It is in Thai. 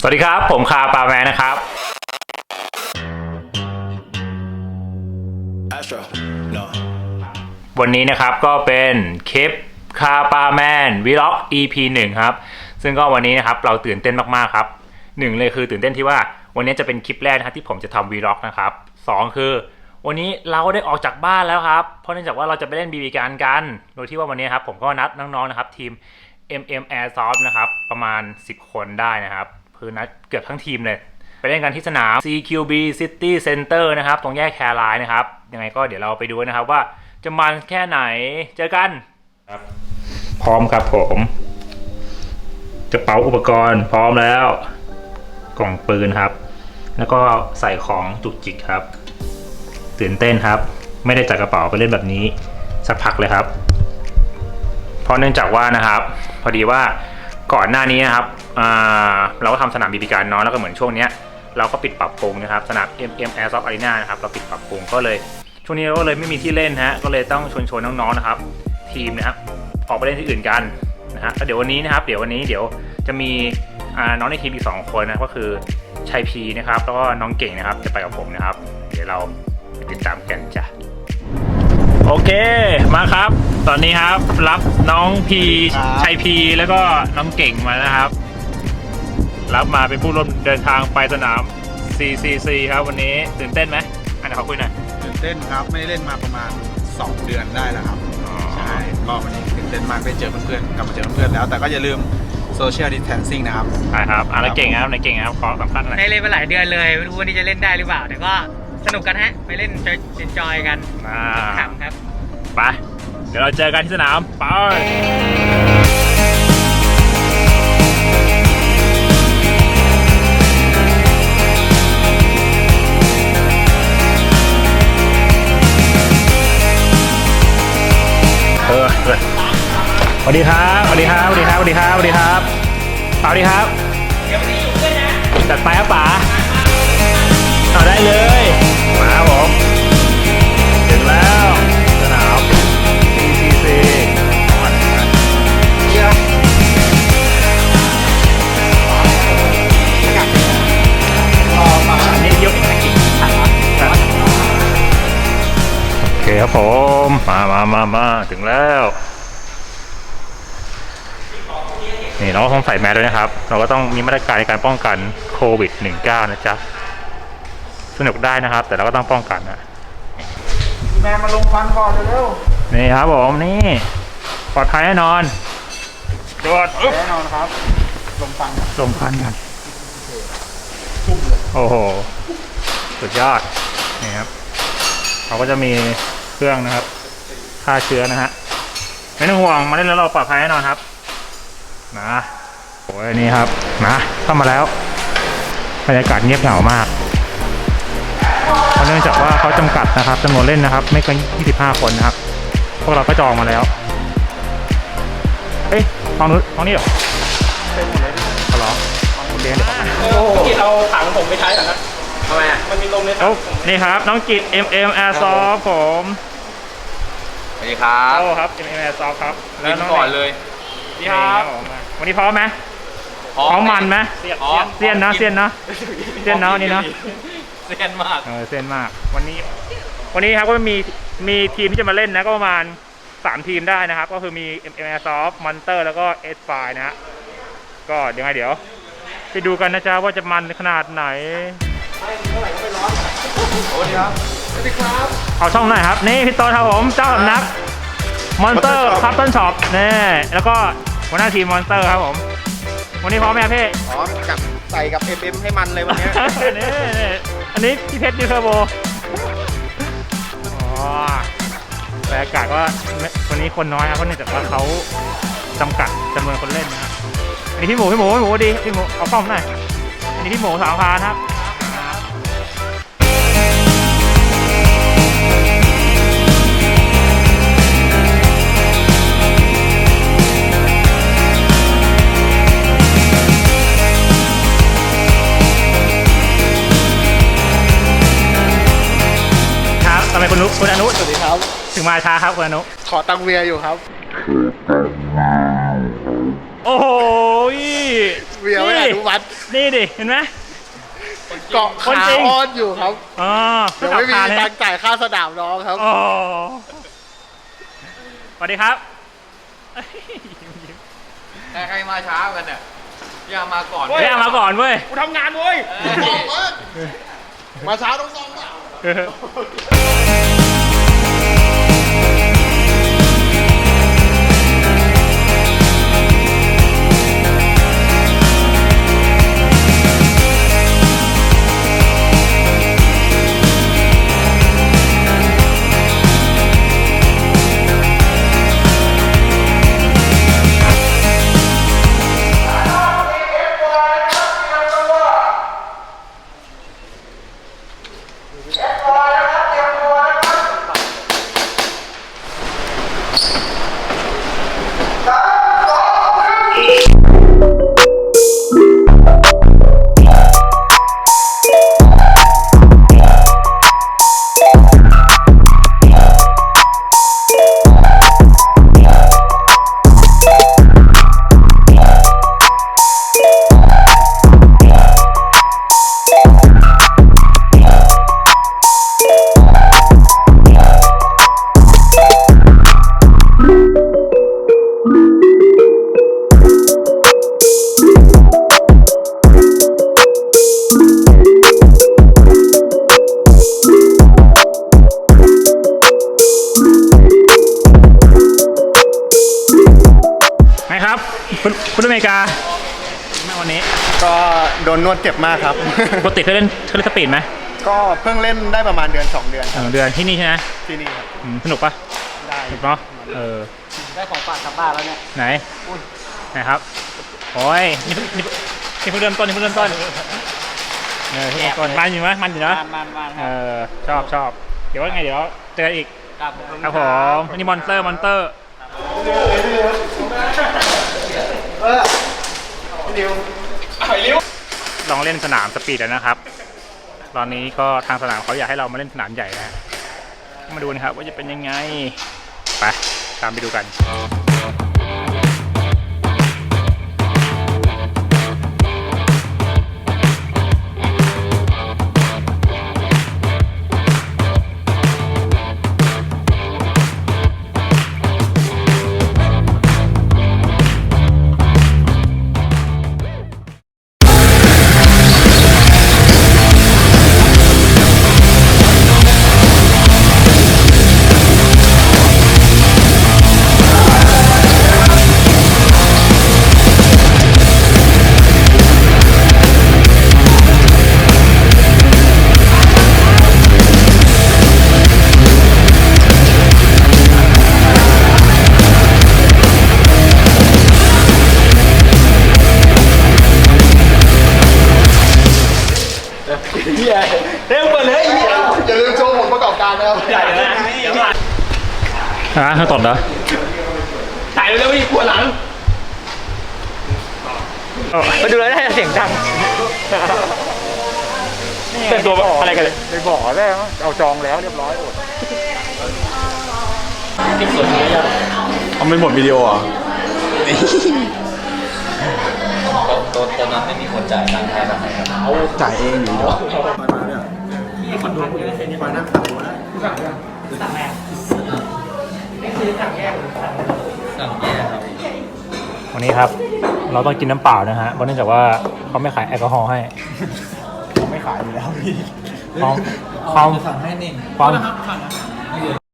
สวัสดีครับ ผมคาปาแมนนะครับ Astro, no. วันนี้นะครับก็เป็นคลิปคาปาแมนวีล็อก EP 1 ครับ ซึ่งก็วันนี้นะครับเราตื่นเต้นมาก ๆ ครับหนึ่งเลยคือตื่นเต้นที่ว่าวันนี้จะเป็นคลิปแรกนะครับที่ผมจะทำวีล็อกนะครับสองคือ วันนี้เราได้ออกจากบ้านแล้วครับ เพราะเนื่องจากว่าเราจะไปเล่นบีบีการกัน โดยที่ว่าวันนี้ครับผมก็นัดน้อง ๆ นะครับทีม MM Airsoft นะครับประมาณ 10 คนได้นะครับ คือนัดเกือบทั้งทีมเลย ไปเล่นกันที่สนาม CQB City Center นะครับ ตรงแยกแครายนะครับ ยังไงก็เดี๋ยวเราไปดูนะครับว่าจะมันแค่ไหนเจอกันครับ พร้อมครับผมกระเป๋าอุปกรณ์พร้อมแล้ว กล่องปืนครับ แล้วก็ใส่ของจุกจิกครับ ตื่นเต้นครับ ไม่ได้จัดกระเป๋าไปเล่นแบบนี้ สักพักเลยครับ เพราะเนื่องจากว่านะครับ พอดีว่าก่อนหน้านี้นะครับอ่า เราก็ทำสนามบีบีการเนาะแล้วก็เหมือนช่วงเนี้ยเราก็ปิดปรับปรุงนะครับสนาม MM Airsoft Arena นะครับเราปิดปรับปรุงก็เลย ช่วงนี้ก็เลยไม่มีที่เล่นฮะก็เลยต้องชวนชวนน้องๆนะครับ ทีมนะครับออกไปเล่นที่อื่นกันนะฮะแล้วเดี๋ยววันนี้นะครับ เดี๋ยววันนี้เดี๋ยวจะมีอ่าน้องในทีมอีกสองคนนะก็คือชัยพีนะครับแล้วก็น้องเก่งนะครับจะไปกับผมนะครับ เดี๋ยวเราไปติดตามกันจ้ะโอเคมาครับ ตอนนี้ครับรับน้องพีครับชัยพีแล้วก็น้องเก่งมานะครับ รับมาเป็นผู้ร่วมเดินทางไปสนาม CCC ครับวันนี้ตื่นเต้นไหมอันนี้ขอคุยหน่อยตื่นเต้นครับไม่ได้เล่นมาประมาณ 2 เดือนได้แล้วครับใช่ก็วันนี้ตื่นเต้นมากได้เจอเพื่อนๆกลับมาเจอเพื่อนๆแล้ว แต่ก็อย่าลืม social distancing นะครับใช่ครับอะแล้วเก่งครับในเก่งครับขอสัมภาษณ์หน่อยได้เล่นมาหลายเดือนเลยไม่รู้วันนี้จะเล่นได้หรือเปล่า แต่ก็สนุกกันฮะไปเล่นจอยจอยกันอ่าขำครับไปเดี๋ยวเราเจอกันที่สนามไป วัสดีครับสวัสดีครับสวัสดีครับสวัสดีครับสวัสดีครับสวัสดีครับ เดี๋ยวไปนิยมเพื่อนนะจัดไปครับป๋าเอาได้เลย มาครับผมถึงแล้วสนาม CCC อันนี้ยกอีกกี่โอเคครับผม มามามามาถึงแล้ว นี่เราก็ต้องใส่แมสด้วยนะครับ เราก็ต้องมีมาตรการในการป้องกันโควิด -19 นะจ๊ะ สนุกได้นะครับ แต่เราก็ต้องป้องกันนะแมนมาลงฟันก่อนเร็วนี่ครับผมนี่ปลอดภัยแน่นอนโดดอึ๊บแน่นอนครับ ลงฟันลมพันกันโอ้โห สุดยอด นี่ครับ เขาก็จะมีเครื่องนะครับฆ่าเชื้อนะฮะ ไม่ต้องห่วง มาเล่นแล้วเราปลอดภัยแน่นอนครับ นะโอ้ยนี่ครับนะเข้ามาแล้วบรรยากาศเงียบเหงามากเพราะเนื่องจากว่าเขาจำกัดนะครับจำนวนเล่นนะครับ ไม่เกิน 25 คนนะครับ พวกเราก็จองมาแล้วเอ้ยห้องนู้นห้องนี้เหรอเป็นหมดเลยเอาเหรอโอเคเดี๋ยวขอไปกินเอาถังผมไปใช้เหรอครับทำไมอะมันมีลมในถัเอ้างผมนี่ครับน้องกิต MM Airsoft ผมสวัสดีครับโอ้ครับ MM Airsoft ครับกินน้องก่อนเลย นี่ครับผมวันนี้พร้อมไหมพร้อมมันไหมพร้อมเซียนเนาะเซียนเนาะเซียนเนาะนี่เนาะเซียนมากเออเซียนมาก วันนี้ วันนี้ครับก็มีมีทีมที่จะมาเล่นนะก็ประมาณ3ทีมได้นะครับ ก็คือมี MM Airsoft Monster แล้วก็ S5 นะฮะก็เดี๋ยวไงเดี๋ยว ไปดูกันนะจ๊ะว่าจะมันขนาดไหนสวัสดีครับสวัสดีครับเอาช่องหน่อยครับ นี่พี่โต้นครับผมเจ้าสำนักมอนสเตอร์ Monster Shop คัพต้นช็อปนี่แล้วก็ หัวหน้าทีมมอนสเตอร์ครับผม วันนี้พร้อมไหมครับพี่อ๋อจับใส่กับ MM ให้มันเลยวันเนี้ยนี่นี่อันนี้พี่เพชรดิเทอร์โบอ๋อบรรยากาศก็วันนี้คนน้อยครับเพราะเนื่องจากว่าเขาจำกัดจำนวนคนเล่นนะครับอันนี้พี่หมูพี่หมูพี่หมูดีพี่หมูเอากล้องหน่อยอันนี้พี่หมูสามพานครับ ทำไมคุณนุคุณอนุสวัสดีครับ ถึงมาช้าครับคุณอนุ ขอตังเวียอยู่ครับ โอ้โหเวีมียไม่อนุมัตินี่ดิ เห็นไหมเกาะคนขาจริงอ้อนอยู่ครับอ๋อเดี๋ยวไม่มีขับผ่านตันะงค์จ่ายค่าสนามน้องครับอ๋อสวัสดีครับใครมาช้ากันเนี่ยอย่ามาก่อนเฮ้ยเอามาก่อนเว้ยกูทำงานเว้ยมาเช้าต้องซ่อมเปล่า ครับคุณคุณอเมริกาแม่วันนี้ก็โดนนวดเจ็บมากครับ ปกติเคยเล่นเคยเล่นสปีดไหมก็เพิ่งเล่นได้ประมาณเดือน 2 เดือนเออเดือนที่นี่ใช่ไหมที่นี่ครับอืมสนุกปะได้สนุกเนาะเออได้ของฝากกลับบ้านแล้วเนี่ย ไหนไหนครับโอ้ยนี่เพิ่งนี่เพิ่งนี่เพิ่งเริ่มต้นนี่เพิ่งเริ่มต้นเออเพิ่งเริ่มต้นมันอยู่ไหมมันอยู่นะมันมันเออชอบชอบเดี๋ยวว่าไงเดี๋ยวเจอกันอีกครับครับผมอันนี้มอนสเตอร์มอนสเตอร์ ลองเล่นสนามสปีดแล้วนะครับ ตอนนี้ก็ทางสนามเขาอยากให้เรามาเล่นสนามใหญ่นะฮะมาดูนะครับว่าจะเป็นยังไง ไป ตามไปดูกัน เร็วกว่าเลยไอ้เหี้ยอย่าลืมโชว์ผลประกอบการนะครับใหญ่เลยเดี๋ยวก่อนอะเขาตดเหรอถ่ายเร็วๆดิปวดหลังมาดูแล้วได้เสียงดังเป็นตัวอะไรกันเลยไปบอกแล้วเอาจองแล้วเรียบร้อยอดเอาไม่หมดวิดีโออะ ตัวตัวนั้นไม่มีคนจ่ายตังค์ให้แบบไหนครับจ่ายเองอยู่เนาะสั่งแยกครับวันนี้ครับเราต้องกินน้ำเปล่านะฮะเพราะเนื่องจากว่าเขาไม่ขายแอลกอฮอล์ให้เขาไม่ขายอยู่แล้วพี่ความความสั่งให้นึ่งความ